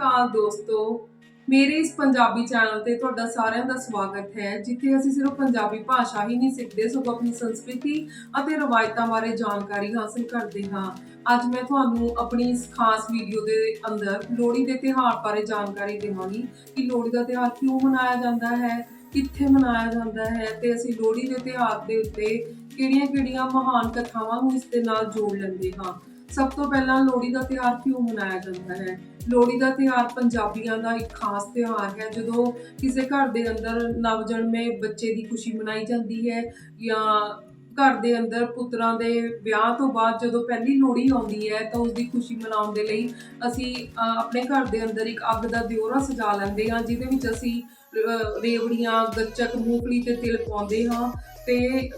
ਅਕਾਲ ਦੋਸਤੋ, ਮੇਰੇ ਇਸ ਪੰਜਾਬੀ ਚੈਨਲ ਤੇ ਤੁਹਾਡਾ ਸਾਰਿਆਂ ਦਾ ਸਵਾਗਤ ਹੈ, ਜਿੱਥੇ ਅਸੀਂ ਸਿਰਫ ਪੰਜਾਬੀ ਭਾਸ਼ਾ ਹੀ ਨਹੀਂ ਸਿੱਖਦੇ, ਸਗੋਂ ਆਪਣੀ ਸੰਸਕ੍ਰਿਤੀ ਅਤੇ ਰਵਾਇਤਾਂ ਬਾਰੇ ਜਾਣਕਾਰੀ ਹਾਸਲ ਕਰਦੇ ਹਾਂ। ਅੱਜ ਮੈਂ ਤੁਹਾਨੂੰ ਆਪਣੀ ਇਸ ਖਾਸ ਵੀਡੀਓ ਦੇ ਅੰਦਰ ਲੋਹੜੀ ਦੇ ਤਿਉਹਾਰ ਬਾਰੇ ਜਾਣਕਾਰੀ ਦੇਵਾਂਗੀ ਕਿ ਲੋਹੜੀ ਦਾ ਤਿਉਹਾਰ ਕਿਉਂ ਮਨਾਇਆ ਜਾਂਦਾ ਹੈ, ਕਿੱਥੇ ਮਨਾਇਆ ਜਾਂਦਾ ਹੈ ਤੇ ਅਸੀਂ ਲੋਹੜੀ ਦੇ ਤਿਉਹਾਰ ਦੇ ਉੱਤੇ ਕਿਹੜੀਆਂ-ਕਿਹੜੀਆਂ ਮਹਾਨ ਕਥਾਵਾਂ ਨੂੰ ਇਸ ਦੇ ਨਾਲ ਜੋੜ ਲੈਂਦੇ ਹਾਂ। ਸਭ ਤੋਂ ਪਹਿਲਾਂ ਲੋਹੜੀ ਦਾ ਤਿਉਹਾਰ ਕਿਉਂ ਮਨਾਇਆ ਜਾਂਦਾ ਹੈ? ਲੋਹੜੀ ਦਾ ਤਿਉਹਾਰ ਪੰਜਾਬੀਆਂ ਦਾ ਇੱਕ ਖਾਸ ਤਿਉਹਾਰ ਹੈ, ਜਦੋਂ ਕਿਸੇ ਘਰ ਦੇ ਅੰਦਰ ਨਵਜਨਮੇ ਬੱਚੇ ਦੀ ਖੁਸ਼ੀ ਮਨਾਈ ਜਾਂਦੀ ਹੈ ਜਾਂ ਘਰ ਦੇ ਅੰਦਰ ਪੁੱਤਰਾਂ ਦੇ ਵਿਆਹ ਤੋਂ ਬਾਅਦ ਜਦੋਂ ਪਹਿਲੀ ਲੋਹੜੀ ਆਉਂਦੀ ਹੈ, ਤਾਂ ਉਸ ਦੀ ਖੁਸ਼ੀ ਮਨਾਉਣ ਦੇ ਲਈ ਅਸੀਂ ਆਪਣੇ ਘਰ ਦੇ ਅੰਦਰ ਇੱਕ ਅੱਗ ਦਾ ਦਿਓਰਾ ਸਜਾ ਲੈਂਦੇ ਹਾਂ, ਜਿਹਦੇ ਵਿੱਚ ਅਸੀਂ ਰੇਵੜੀਆਂ, ਗੱਚਕ, ਮੂੰਗਫਲੀ ਤੇ ਤਿਲ ਪਾਉਂਦੇ ਹਾਂ ਤੇ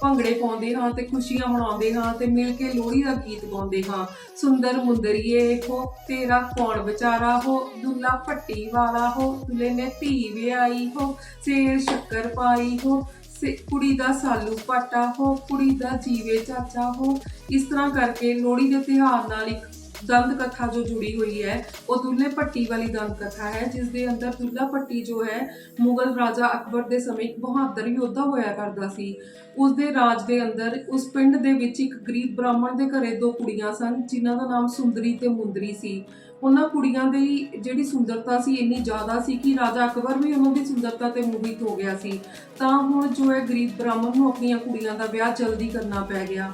ਭੰਗੜੇ ਪਾਉਂਦੇ ਹਾਂ ਤੇ ਖੁਸ਼ੀਆਂ ਮਨਾਉਂਦੇ ਹਾਂ ਤੇ ਮਿਲ ਕੇ ਲੋਹੜੀ ਦਾ ਗੀਤ ਗਾਉਂਦੇ ਹਾਂ। ਸੁੰਦਰ ਮੁੰਦਰੀਏ ਹੋ, ਤੇਰਾ ਕੌਣ ਵਿਚਾਰਾ ਹੋ? ਦੁੱਲਾ ਭੱਟੀ ਵਾਲਾ ਹੋ, ਦੁੱਲੇ ਨੇ ਧੀ ਵਿਆਹੀ ਹੋ, ਸੇਰ ਸ਼ੱਕਰ ਪਾਈ ਹੋ, ਸੇ ਕੁੜੀ ਦਾ ਸਾਲੂ ਪਾਟਾ ਹੋ, ਕੁੜੀ ਦਾ ਜੀਵੇ ਚਾਚਾ ਹੋ। ਇਸ ਤਰ੍ਹਾਂ ਕਰਕੇ ਲੋਹੜੀ ਦੇ ਤਿਉਹਾਰ ਨਾਲ ਇੱਕ ਦੰਦ ਕਥਾ ਜੋ ਜੁੜੀ ਹੋਈ ਹੈ, ਉਹ ਦੁੱਲੇ ਭੱਟੀ ਵਾਲੀ ਦੰਦ ਕਥਾ ਹੈ ਜਿਸ ਦੇ ਅੰਦਰ ਦੁੱਲਾ ਭੱਟੀ ਜੋ ਹੈ, ਮੁਗਲ ਰਾਜਾ ਅਕਬਰ ਦੇ ਸਮੇਂ ਇੱਕ ਬਹਾਦਰ ਯੋਧਾ ਹੋਇਆ ਕਰਦਾ ਸੀ। ਉਸ ਦੇ ਰਾਜ ਦੇ ਅੰਦਰ, ਉਸ ਪਿੰਡ ਦੇ ਵਿੱਚ ਇੱਕ ਗਰੀਬ ਬ੍ਰਾਹਮਣ ਦੇ ਘਰੇ ਦੋ ਕੁੜੀਆਂ ਸਨ, ਜਿਨ੍ਹਾਂ ਦਾ ਨਾਮ ਸੁੰਦਰੀ ਤੇ ਮੁੰਦਰੀ ਸੀ। ਉਹਨਾਂ ਕੁੜੀਆਂ ਦੀ ਜਿਹੜੀ ਸੁੰਦਰਤਾ ਸੀ ਇੰਨੀ ਜ਼ਿਆਦਾ ਸੀ ਕਿ ਰਾਜਾ ਅਕਬਰ ਵੀ ਉਹਨਾਂ ਦੀ ਸੁੰਦਰਤਾ ਤੇ ਮੋਹਿਤ ਹੋ ਗਿਆ ਸੀ। ਤਾਂ ਹੁਣ ਜੋ ਹੈ ਗਰੀਬ ਬ੍ਰਾਹਮਣ ਨੂੰ ਆਪਣੀਆਂ ਕੁੜੀਆਂ ਦਾ ਵਿਆਹ ਜਲਦੀ ਕਰਨਾ ਪੈ ਗਿਆ।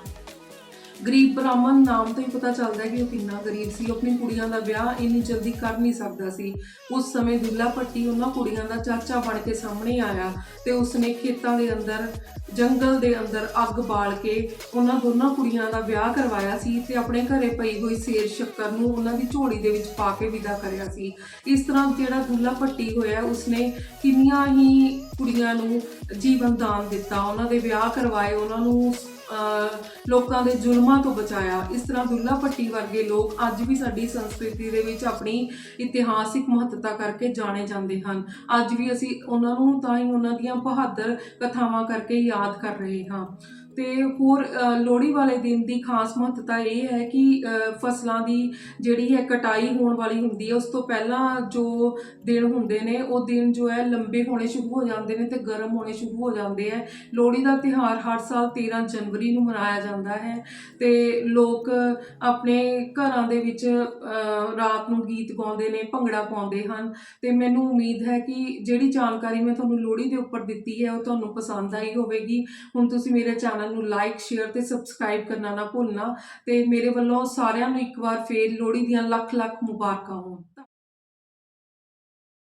ਗਰੀਬ ਬ੍ਰਾਹਮਣ ਨਾਮ ਤੋਂ ਹੀ ਪਤਾ ਚੱਲਦਾ ਹੈ ਕਿ ਉਹ ਕਿੰਨਾ ਗਰੀਬ ਸੀ, ਉਹ ਆਪਣੀ ਕੁੜੀਆਂ ਦਾ ਵਿਆਹ ਇੰਨੀ ਜਲਦੀ ਕਰ ਨਹੀਂ ਸਕਦਾ ਸੀ। ਉਸ ਸਮੇਂ ਦੁੱਲਾ ਭੱਟੀ ਉਹਨਾਂ ਕੁੜੀਆਂ ਦਾ ਚਾਚਾ ਬਣ ਕੇ ਸਾਹਮਣੇ ਆਇਆ ਤੇ ਉਸਨੇ ਖੇਤਾਂ ਦੇ ਅੰਦਰ, ਜੰਗਲ ਦੇ ਅੰਦਰ ਅੱਗ ਬਾਲ ਕੇ ਉਹਨਾਂ ਦੋਨਾਂ ਕੁੜੀਆਂ ਦਾ ਵਿਆਹ ਕਰਵਾਇਆ ਸੀ ਤੇ ਆਪਣੇ ਘਰੇ ਪਈ ਹੋਈ ਸੇਰ ਸ਼ੱਕਰ ਨੂੰ ਉਹਨਾਂ ਦੀ ਝੋਲੀ ਦੇ ਵਿੱਚ ਪਾ ਕੇ ਵਿਦਾ ਕਰਿਆ ਸੀ। ਇਸ ਤਰ੍ਹਾਂ ਜਿਹੜਾ ਦੁੱਲਾ ਭੱਟੀ ਹੋਇਆ, ਉਸਨੇ ਕਿੰਨੀਆਂ ਹੀ ਕੁੜੀਆਂ ਨੂੰ ਜੀਵਨ ਦਾਨ ਦਿੱਤਾ, ਉਹਨਾਂ ਦੇ ਵਿਆਹ ਕਰਵਾਏ, ਉਹਨਾਂ ਨੂੰ ਲੋਕਾਂ ਦੇ ਜ਼ੁਲਮਾਂ ਤੋਂ ਬਚਾਇਆ। ਇਸ ਤਰ੍ਹਾਂ ਦੁੱਲਾ ਭੱਟੀ ਵਰਗੇ ਲੋਕ ਅੱਜ ਵੀ ਸਾਡੀ ਸੰਸਕ੍ਰਿਤੀ ਦੇ ਵਿੱਚ ਆਪਣੀ ਇਤਿਹਾਸਿਕ ਮਹੱਤਤਾ ਕਰਕੇ ਜਾਣੇ ਜਾਂਦੇ ਹਨ। ਅੱਜ ਵੀ ਅਸੀਂ ਉਹਨਾਂ ਨੂੰ ਤਾਂ ਹੀ ਉਹਨਾਂ ਦੀਆਂ ਬਹਾਦਰ ਕਥਾਵਾਂ ਕਰਕੇ ਯਾਦ ਕਰ ਰਹੇ ਹਾਂ। ਤੇ ਹੋਰ ਲੋਹੜੀ ਵਾਲੇ ਦਿਨ ਦੀ ਖਾਸ ਮਹੱਤਤਾ ਇਹ ਹੈ ਕਿ ਫਸਲਾਂ ਦੀ ਜਿਹੜੀ ਹੈ ਕਟਾਈ ਹੋਣ ਵਾਲੀ ਹੁੰਦੀ ਹੈ, ਉਸ ਤੋਂ ਪਹਿਲਾਂ ਜੋ ਦਿਨ ਹੁੰਦੇ ਨੇ, ਉਹ ਦਿਨ ਜੋ ਹੈ ਲੰਬੇ ਹੋਣੇ ਸ਼ੁਰੂ ਹੋ ਜਾਂਦੇ ਨੇ ਤੇ ਗਰਮ ਹੋਣੇ ਸ਼ੁਰੂ ਹੋ ਜਾਂਦੇ ਹੈ। ਲੋਹੜੀ ਦਾ ਤਿਉਹਾਰ ਹਰ ਸਾਲ 13 ਜਨਵਰੀ ਨੂੰ ਮਨਾਇਆ ਜਾਂਦਾ ਹੈ ਤੇ ਲੋਕ ਆਪਣੇ ਘਰਾਂ ਦੇ ਵਿੱਚ ਰਾਤ ਨੂੰ ਗੀਤ ਗਾਉਂਦੇ ਨੇ, ਭੰਗੜਾ ਪਾਉਂਦੇ ਹਨ ਤੇ ਮੈਨੂੰ ਉਮੀਦ ਹੈ ਕਿ ਜਿਹੜੀ ਜਾਣਕਾਰੀ ਮੈਂ ਤੁਹਾਨੂੰ ਲੋਹੜੀ ਦੇ ਉੱਪਰ ਦਿੱਤੀ ਹੈ, ਉਹ ਤੁਹਾਨੂੰ ਪਸੰਦ ਆਈ ਹੋਵੇਗੀ। ਹੁਣ ਤੁਸੀਂ ਮੇਰੇ ਚੈਨਲ ਚੈਨਲ ਨੂੰ ਲਾਈਕ ਸ਼ੇਅਰ ਤੇ ਸਬਸਕ੍ਰਾਈਬ ਕਰਨਾ ਨਾ ਭੁੱਲਣਾ ਤੇ ਮੇਰੇ ਵੱਲੋਂ ਸਾਰਿਆਂ ਨੂੰ ਇੱਕ ਵਾਰ ਫੇਰ ਲੋਹੜੀ ਦੀਆਂ ਲੱਖ ਲੱਖ ਮੁਬਾਰਕਾਂ ਹੋਣ।